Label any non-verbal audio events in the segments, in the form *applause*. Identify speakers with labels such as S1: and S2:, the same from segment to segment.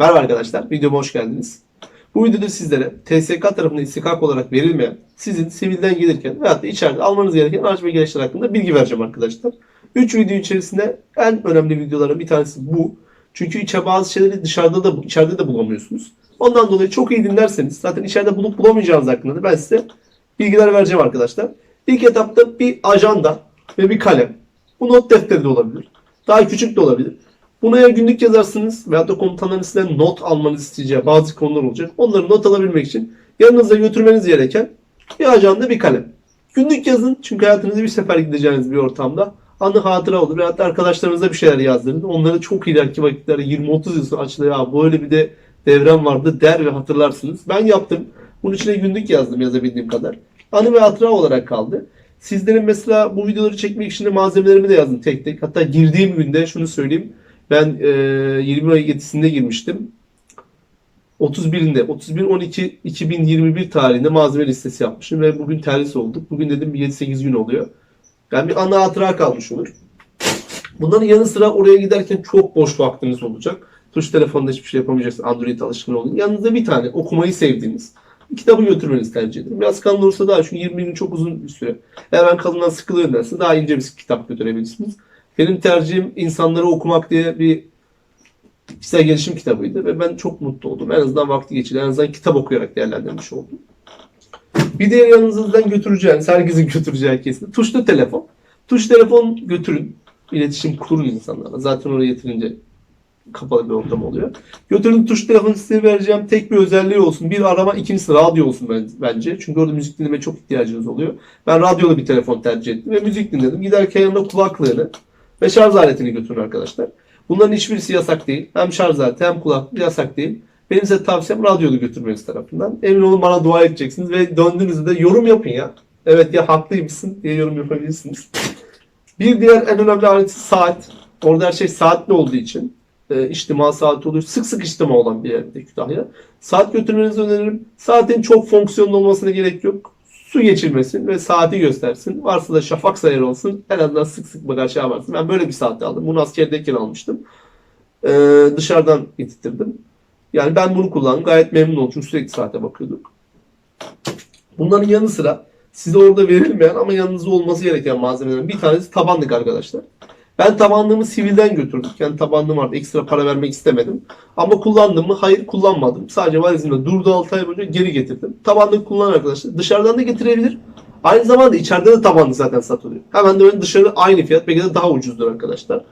S1: Merhaba arkadaşlar, videoma hoş geldiniz. Bu videoda sizlere TSK tarafından istikak olarak verilmeyen, sizin sivilden gelirken veyahut da içeride almanız gereken araç ve gereçler hakkında bilgi vereceğim arkadaşlar. 3 video içerisinde en önemli videoların bir tanesi bu. Çünkü içe bazı şeyleri dışarıda da içeride de bulamıyorsunuz. Ondan dolayı çok iyi dinlerseniz zaten içeride bulup bulamayacağınız hakkında da ben size bilgiler vereceğim arkadaşlar. İlk etapta bir ajanda ve bir kalem. Bu not defteri de olabilir. Daha küçük de olabilir. Buna ya günlük yazarsınız veyahut da komutanların sizden not almanızı isteyeceği bazı konular olacak. Onları not alabilmek için yanınızda götürmeniz gereken bir ajanda bir kalem. Günlük yazın çünkü hayatınızda bir sefer gideceğiniz bir ortamda anı hatıra olur. Veyahut da arkadaşlarınıza bir şeyler yazdırın. Onları çok ileriki vakitlerde 20-30 yıl sonra açılır. Ya böyle bir de devrem vardı der ve hatırlarsınız. Ben yaptım. Bunun içine günlük yazdım yazabildiğim kadar. Anı ve hatıra olarak kaldı. Sizlerin mesela bu videoları çekmek için de malzemelerimi de yazdım tek tek. Hatta girdiğim günde şunu söyleyeyim. Ben e, 20 ay 7'sinde girmiştim. 31'inde 31 12 2021 tarihinde malzeme listesi yapmışım ve bugün terhis olduk. Bugün dedim bir 7-8 gün oluyor. Yani bir ana hatıra kalmış olur. Bunların yanı sıra oraya giderken çok boş vaktiniz olacak. Tuş telefonda hiçbir şey yapamayacaksınız. Android alışkın olun. Yanınızda bir tane okumayı sevdiğiniz kitabı götürmenizi tercih ederim. Biraz kalın olursa daha çünkü 20 gün çok uzun bir süre. Eğer ben kalından sıkılıyorum derse daha ince bir kitap götürebilirsiniz. Benim tercihim insanları okumak diye bir kişisel gelişim kitabıydı ve ben çok mutlu oldum. En azından vakti geçirdi. En azından kitap okuyarak değerlendirmiş oldum. Bir diğer yanınızdan götüreceğiniz, herkesin *laughs* götüreceği kesin. Tuşlu telefon. Tuş telefon götürün. İletişim kurun insanlarla. Zaten oraya yeterince kapalı bir ortam oluyor. Götürün tuş telefonu size vereceğim tek bir özelliği olsun. Bir arama, ikincisi radyo olsun ben- bence. Çünkü orada müzik dinlemeye çok ihtiyacınız oluyor. Ben radyolu bir telefon tercih ettim ve müzik dinledim. Giderken yanında kulaklığını ve şarj aletini götürün arkadaşlar. Bunların hiçbirisi yasak değil. Hem şarj aleti hem kulaklık yasak değil. Benim size tavsiyem radyolu götürmeniz tarafından. Emin olun bana dua edeceksiniz ve döndüğünüzde de yorum yapın ya. Evet ya haklıymışsın diye yorum yapabilirsiniz. *laughs* Bir diğer en önemli aleti saat. Orada her şey saatli olduğu için e, içtima saati oluyor. Sık sık içtima olan bir yerde Kütahya. Saat götürmenizi öneririm. Saatin çok fonksiyonlu olmasına gerek yok. Su geçirmesin ve saati göstersin. Varsa da şafak sayar olsun. En azından sık sık bakar şey yaparsın. Ben böyle bir saat aldım. Bunu askerdeyken almıştım. E, dışarıdan getirttirdim. Yani ben bunu kullandım. Gayet memnun oldum. Çünkü sürekli saate bakıyorduk. Bunların yanı sıra size orada verilmeyen ama yanınızda olması gereken malzemelerin bir tanesi tabanlık arkadaşlar. Ben tabanlığımı sivilden götürdüm. Yani tabanlığım vardı. Ekstra para vermek istemedim. Ama kullandım mı? Hayır kullanmadım. Sadece valizimde durdu 6 ay boyunca geri getirdim. Tabanlık kullanan arkadaşlar. Dışarıdan da getirebilir. Aynı zamanda içeride de tabanlık zaten satılıyor. Hemen de öyle dışarı aynı fiyat. Belki de daha ucuzdur arkadaşlar.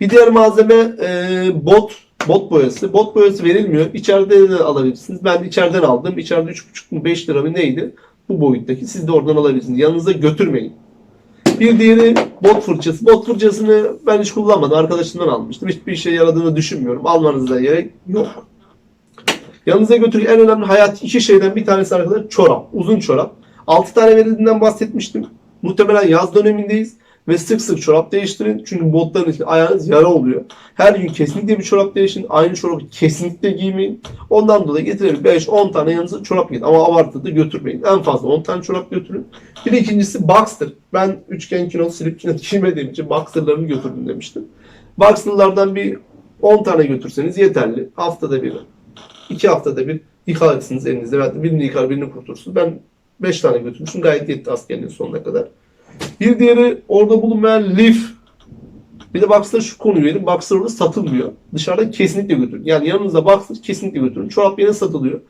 S1: Bir diğer malzeme e, bot. Bot boyası. Bot boyası verilmiyor. İçeride de alabilirsiniz. Ben de içeriden aldım. İçeride 3,5 mu 5 lira mı neydi? Bu boyuttaki. Siz de oradan alabilirsiniz. Yanınıza götürmeyin. Bir diğeri bot fırçası. Bot fırçasını ben hiç kullanmadım. Arkadaşımdan almıştım. Hiçbir işe yaradığını düşünmüyorum. Almanıza gerek yok. Yanınıza götürün en önemli hayat iki şeyden bir tanesi arkadaşlar çorap. Uzun çorap. 6 tane verildiğinden bahsetmiştim. Muhtemelen yaz dönemindeyiz. Ve sık sık çorap değiştirin. Çünkü botların için ayağınız yara oluyor. Her gün kesinlikle bir çorap değiştirin. Aynı çorabı kesinlikle giymeyin. Ondan dolayı getirelim 5-10 tane yanınıza çorap gidin. Ama abartılı götürmeyin. En fazla 10 tane çorap götürün. Bir ikincisi Boxster. Ben üçgen kinot, slip kinot giymediğim için Boxster'larını götürdüm demiştim. Boxster'lardan bir 10 tane götürseniz yeterli. Haftada bir, iki haftada bir yıkarsınız elinizde. Birini yıkar birini kurutursunuz. Ben 5 tane götürmüşüm. Gayet yetti askerliğin sonuna kadar. Bir diğeri orada bulunmayan lif. Bir de Boxster şu konuyu verin. Boxster orada satılmıyor. Dışarıda kesinlikle götürün. Yani yanınızda Boxster kesinlikle götürün. Çorap yine satılıyor.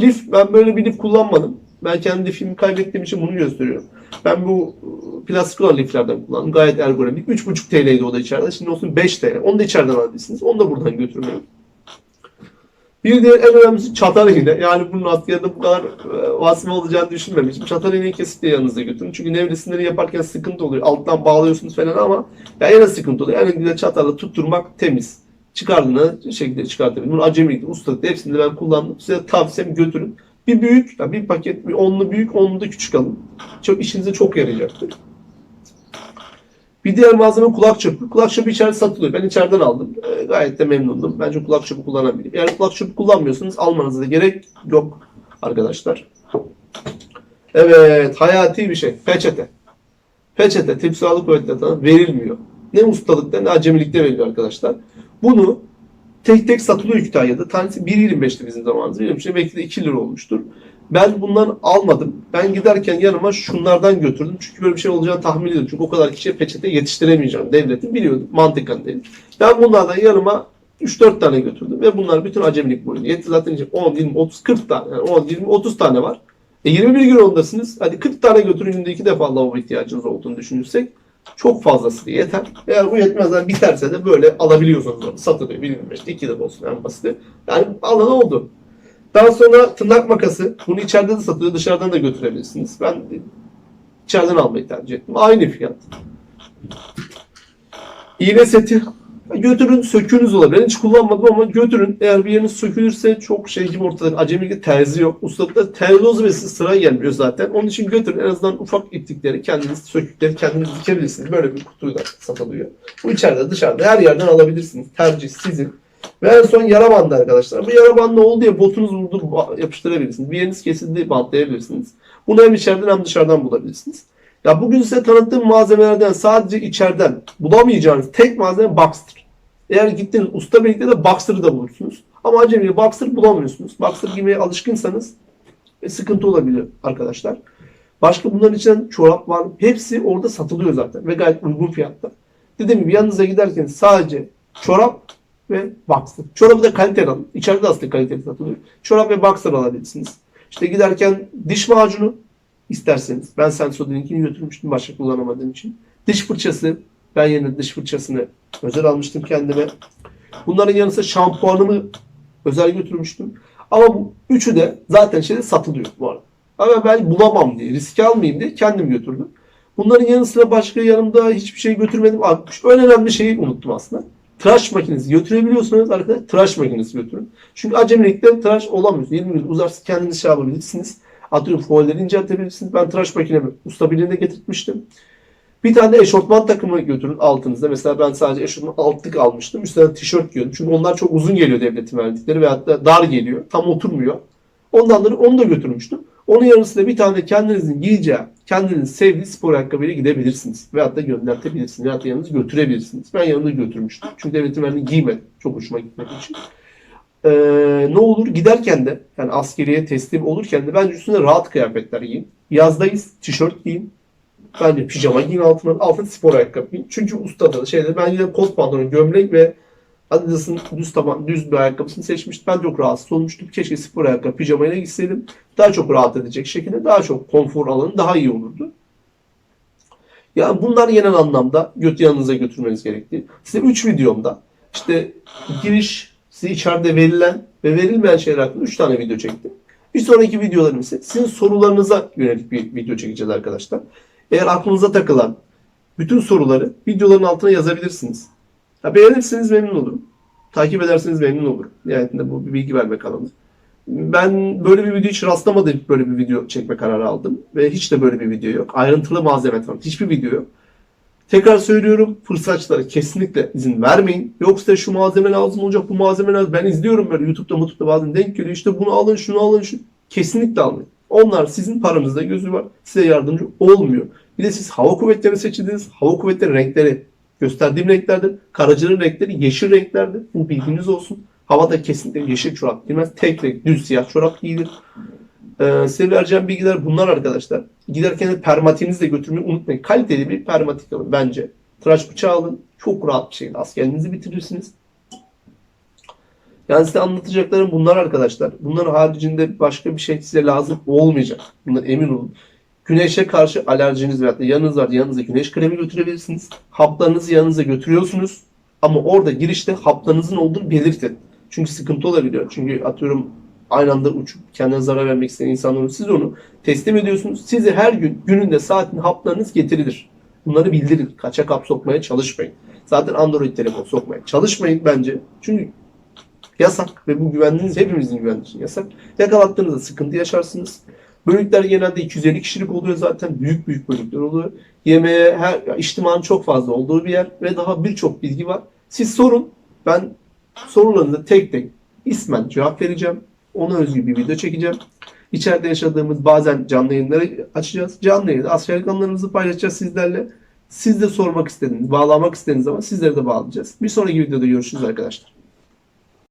S1: Lif ben böyle bir lif kullanmadım. Ben kendi lifimi kaybettiğim için bunu gösteriyorum. Ben bu ıı, plastik olan liflerden kullandım. Gayet ergonomik. 3,5 TL'ydi o da içeride. Şimdi olsun 5 TL. Onu da içeriden alabilirsiniz. Onu da buradan götürmeyin. Bir diğer en önemlisi çatal iğne. Yani bunun askerde bu kadar e, vasfı olacağını düşünmemiştim. Çatal iğneyi kesinlikle yanınızda götürün. Çünkü nevre resimleri yaparken sıkıntı oluyor. Alttan bağlıyorsunuz falan ama ya yine sıkıntı oluyor. En güzel çatalla tutturmak temiz. Çıkardığını şekilde çıkartabilir. Bunu acemilikte, ustalıkta hepsini ben kullandım. Size tavsiyem götürün. Bir büyük, ya bir paket, bir onlu büyük, onlu da küçük alın. Çok işinize çok yarayacaktır. Bir diğer malzeme kulak çöpü. Kulak çöpü içeride satılıyor. Ben içeriden aldım. Ee, gayet de memnundum. Bence kulak çöpü kullanabilirim. Eğer kulak çöpü kullanmıyorsanız almanıza da gerek yok arkadaşlar. Evet, hayati bir şey. Peçete. Peçete Kuvvetleri tarafından verilmiyor. Ne ustalıkta ne acemilikte veriliyor arkadaşlar. Bunu tek tek satılıyor Kütahya'da. Tanesi 1.25'ti bizim zamanımızda. Şimdi belki de 2 lira olmuştur. Ben bundan almadım. Ben giderken yanıma şunlardan götürdüm. Çünkü böyle bir şey olacağını tahmin ediyordum. Çünkü o kadar kişiye peçete yetiştiremeyeceğim. Devletin biliyordum. Mantıken değil. Ben bunlardan yanıma 3-4 tane götürdüm. Ve bunlar bütün acemilik boyunca. Yetti zaten işte 10, 20, 30, 40 tane. Yani 10, 20, 30 tane var. E 21 gün ondasınız. Hadi 40 tane götürün günde 2 defa lavabo ihtiyacınız olduğunu düşünürsek çok fazlası yeter. Eğer bu yetmezden biterse de böyle alabiliyorsunuz onu. Satılıyor. Bilmiyorum işte 2 lira olsun en basiti. Yani alan oldu. Daha sonra tırnak makası. Bunu içeride de satılıyor. Dışarıdan da götürebilirsiniz. Ben içeriden almayı tercih ettim. Aynı fiyat. İğne seti. Götürün sökünüz olabilir. Hiç kullanmadım ama götürün. Eğer bir yeriniz sökülürse çok şey gibi ortada. Acemilikte terzi yok. Ustalıkta terzi size sıra gelmiyor zaten. Onun için götürün. En azından ufak iplikleri kendiniz sökükleri kendiniz dikebilirsiniz. Böyle bir kutuyla satılıyor. Bu içeride dışarıda her yerden alabilirsiniz. Tercih sizin. Ve en son yara bandı arkadaşlar. Bu yara bandı oldu diye botunuz vurdu yapıştırabilirsiniz. Bir yeriniz kesildi bantlayabilirsiniz. Bunu hem içeriden hem dışarıdan bulabilirsiniz. Ya bugün size tanıttığım malzemelerden sadece içeriden bulamayacağınız tek malzeme Boxster. Eğer gittiniz usta birlikte de Boxster'ı da bulursunuz. Ama acemi Boxster bulamıyorsunuz. Boxster giymeye alışkınsanız e, sıkıntı olabilir arkadaşlar. Başka bunların içinden çorap var. Hepsi orada satılıyor zaten ve gayet uygun fiyatta. Dediğim gibi yanınıza giderken sadece çorap ve boxer. Çorabı da kaliteli alın. İçeride aslında kaliteli satılıyor. Çorap ve boxer alabilirsiniz. İşte giderken diş macunu isterseniz. Ben Sensodyne'inkini götürmüştüm başka kullanamadığım için. Diş fırçası. Ben yine diş fırçasını özel almıştım kendime. Bunların yanı sıra şampuanımı özel götürmüştüm. Ama bu üçü de zaten şeyde satılıyor bu arada. Ama ben bulamam diye, risk almayayım diye kendim götürdüm. Bunların yanı sıra başka yanımda hiçbir şey götürmedim. En önemli şeyi unuttum aslında. Tıraş makinesi götürebiliyorsanız arkadaşlar tıraş makinesi götürün. Çünkü acemilikte tıraş olamıyorsunuz. 20 gün uzarsa kendiniz şey yapabilirsiniz. Atıyorum foilleri inceltebilirsiniz. Ben tıraş makinemi usta birliğinde getirtmiştim. Bir tane de eşofman takımı götürün altınızda. Mesela ben sadece eşofman altlık almıştım. Üstüne tişört giyiyordum. Çünkü onlar çok uzun geliyor devletin verdikleri veyahut da dar geliyor. Tam oturmuyor. Ondan dolayı onu da götürmüştüm. Onun yanısında bir tane kendinizin giyeceği, kendiniz sevdiği spor ayakkabıyla gidebilirsiniz. Veyahut da göndertebilirsiniz. Veyahut da yanınızda götürebilirsiniz. Ben yanımda götürmüştüm. Çünkü devletin verdiğini giymedim. Çok hoşuma gitmediği için. Ee, ne olur giderken de yani askeriye teslim olurken de bence üstüne rahat kıyafetler giyin. Yazdayız tişört giyin. Bence pijama giyin altına. Altına spor ayakkabı giyin. Çünkü ustada da şeyde ben yine kot pantolon, gömlek ve Adidas'ın düz taban, düz bir ayakkabısını seçmiştim. Ben çok rahatsız olmuştum. Keşke spor ayakkabı pijamayla gitseydim. Daha çok rahat edecek şekilde daha çok konfor alanı daha iyi olurdu. Yani bunlar genel anlamda göt yanınıza götürmeniz gerektiği. Size 3 videomda işte giriş, size içeride verilen ve verilmeyen şeyler hakkında 3 tane video çektim. Bir sonraki videolarım ise sizin sorularınıza yönelik bir video çekeceğiz arkadaşlar. Eğer aklınıza takılan bütün soruları videoların altına yazabilirsiniz. Ya beğenirseniz memnun olurum. Takip ederseniz memnun olurum. Nihayetinde bu bir bilgi verme kanalı. Ben böyle bir video hiç rastlamadım. Böyle bir video çekme kararı aldım. Ve hiç de böyle bir video yok. Ayrıntılı malzeme tanıt. Hiçbir video yok. Tekrar söylüyorum fırsatçılara kesinlikle izin vermeyin. Yoksa şu malzeme lazım olacak, bu malzeme lazım. Ben izliyorum böyle YouTube'da, YouTube'da bazen denk geliyor. İşte bunu alın, şunu alın, şu. Kesinlikle almayın. Onlar sizin paranızda gözü var. Size yardımcı olmuyor. Bir de siz hava kuvvetlerini seçildiniz. Hava kuvvetleri renkleri gösterdiğim renklerdir. Karacının renkleri yeşil renklerdir. Bu bilginiz olsun. Havada kesinlikle yeşil çorap giymez. Tek renk düz siyah çorap giyilir. Ee, size vereceğim bilgiler bunlar arkadaşlar. Giderken de permatinizi de götürmeyi unutmayın. Kaliteli bir permatik alın bence. Tıraş bıçağı alın. Çok rahat bir şekilde askerliğinizi bitirirsiniz. Yani size anlatacaklarım bunlar arkadaşlar. Bunların haricinde başka bir şey size lazım olmayacak. Bundan emin olun. Güneşe karşı alerjiniz da yanınız var. Yanınıza güneş kremi götürebilirsiniz. Haplarınızı yanınıza götürüyorsunuz. Ama orada girişte haplarınızın olduğunu belirtin. Çünkü sıkıntı olabiliyor. Çünkü atıyorum aynı anda uçup kendine zarar vermek isteyen insanlar siz onu teslim ediyorsunuz. Size her gün gününde saatinde haplarınız getirilir. Bunları bildirin. Kaçak hap sokmaya çalışmayın. Zaten Android telefon sokmaya çalışmayın bence. Çünkü yasak ve bu güvenliğiniz hepimizin güvenliği yasak. Yakalattığınızda sıkıntı yaşarsınız. Bölükler genelde 250 kişilik oluyor zaten. Büyük büyük bölükler oluyor. Yemeğe, her, içtimanın çok fazla olduğu bir yer ve daha birçok bilgi var. Siz sorun. Ben sorularınıza tek tek ismen cevap vereceğim. Ona özgü bir video çekeceğim. İçeride yaşadığımız bazen canlı yayınları açacağız. Canlı yayında askerlik anılarımızı paylaşacağız sizlerle. Siz de sormak istediğiniz, bağlamak istediğiniz zaman sizleri de bağlayacağız. Bir sonraki videoda görüşürüz arkadaşlar.